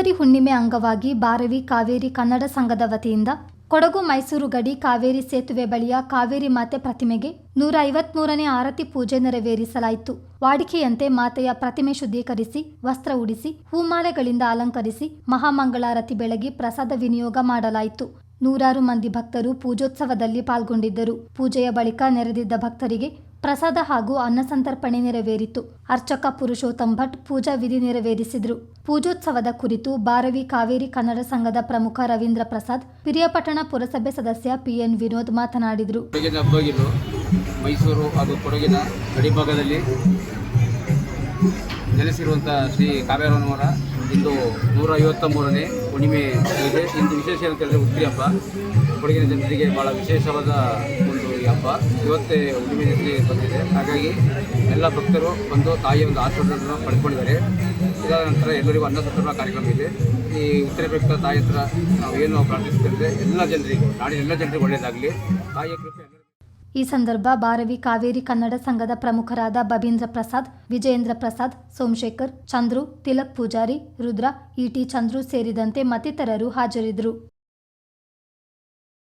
ಮುಂಗಾರಿ ಹುಣ್ಣಿಮೆ ಅಂಗವಾಗಿ ಬಾರವಿ ಕಾವೇರಿ ಕನ್ನಡ ಸಂಘದ ವತಿಯಿಂದ ಕೊಡಗು ಮೈಸೂರು ಗಡಿ ಕಾವೇರಿ ಸೇತುವೆ ಬಳಿಯ ಕಾವೇರಿ ಮಾತೆ ಪ್ರತಿಮೆಗೆ ನೂರ ಐವತ್ಮೂರನೇ ಆರತಿ ಪೂಜೆ ನೆರವೇರಿಸಲಾಯಿತು. ವಾಡಿಕೆಯಂತೆ ಮಾತೆಯ ಪ್ರತಿಮೆ ಶುದ್ಧೀಕರಿಸಿ, ವಸ್ತ್ರ ಉಡಿಸಿ, ಹೂಮಾಲೆಗಳಿಂದ ಅಲಂಕರಿಸಿ ಮಹಾಮಂಗಳಾರತಿ ಬೆಳಗಿ ಪ್ರಸಾದ ವಿನಿಯೋಗ ಮಾಡಲಾಯಿತು. ನೂರಾರು ಮಂದಿ ಭಕ್ತರು ಪೂಜೋತ್ಸವದಲ್ಲಿ ಪಾಲ್ಗೊಂಡಿದ್ದರು. ಪೂಜೆಯ ಬಳಿಕ ನೆರೆದಿದ್ದ ಭಕ್ತರಿಗೆ ಪ್ರಸಾದ ಹಾಗೂ ಅನ್ನಸಂತರ್ಪಣೆ ನೆರವೇರಿತು. ಅರ್ಚಕ ಪುರುಷೋತ್ತಮ್ ಭಟ್ ಪೂಜಾ ವಿಧಿ ನೆರವೇರಿಸಿದರು. ಪೂಜೋತ್ಸವದ ಕುರಿತು ಬಾರವಿ ಕಾವೇರಿ ಕನ್ನಡ ಸಂಘದ ಪ್ರಮುಖ ರವೀಂದ್ರ ಪ್ರಸಾದ್, ಪಿರಿಯಾಪಟ್ಟಣ ಪುರಸಭೆ ಸದಸ್ಯ ಪಿಎನ್ ವಿನೋದ್ ಮಾತನಾಡಿದರು. ಮೈಸೂರು ಹಾಗೂ ಕೊಡಗಿನ ಗಡಿಭಾಗದಲ್ಲಿ ನೆಲೆಸಿರುವಂಥ ಶ್ರೀ ಕಾವೇರಮ್ಮನವರ ಇಂದು ನೂರ ಐವತ್ತ ಮೂರನೇ ಹುಣ್ಣಿಮೆ ಇದೆ. ಇಂದು ವಿಶೇಷ ಅಂತ ಹೇಳಿದ್ರೆ ಉತ್ತಿ ಹಬ್ಬ. ಕೊಡಗಿನ ಜನರಿಗೆ ಭಾಳ ವಿಶೇಷವಾದ ಒಂದು ಹಬ್ಬ ಇವತ್ತೇ ಹುಣ್ಣಿಮೆ ದಿವಸ ಬಂದಿದೆ. ಹಾಗಾಗಿ ಎಲ್ಲ ಭಕ್ತರು ಬಂದು ತಾಯಿಯ ಒಂದು ಆಶೀರ್ವಾದವನ್ನು ಪಡ್ಕೊಂಡಿದ್ದಾರೆ. ಇದಾದ ನಂತರ ಎಲ್ಲರಿಗೂ ಅನ್ನಸಂತರ್ಪಣಾ ಕಾರ್ಯಕ್ರಮ ಇದೆ. ಈ ಉತ್ತರ ಪ್ರಯುಕ್ತ ತಾಯಿ ಹತ್ರ ನಾವು ಏನು ಪ್ರಾರ್ಥಿಸುತ್ತಿದ್ದರೆ ಎಲ್ಲ ಜನರಿಗೂ, ನಾಡಿನ ಎಲ್ಲ ಜನರಿಗೂ ಒಳ್ಳೆಯದಾಗಲಿ. ತಾಯಿಯ ಕೃಪೆ ಈ ಸಂದರ್ಭ ಬಾರವಿ ಕಾವೇರಿ ಕನ್ನಡ ಸಂಘದ ಪ್ರಮುಖರಾದ ಬಬೀಂದ್ರ ಪ್ರಸಾದ್, ವಿಜಯೇಂದ್ರ ಪ್ರಸಾದ್, ಸೋಮಶೇಖರ್, ಚಂದ್ರು, ತಿಲಕ್ ಪೂಜಾರಿ, ರುದ್ರ ಇಟಿ ಚಂದ್ರು ಸೇರಿದಂತೆ ಮತ್ತಿತರರು ಹಾಜರಿದ್ದರು.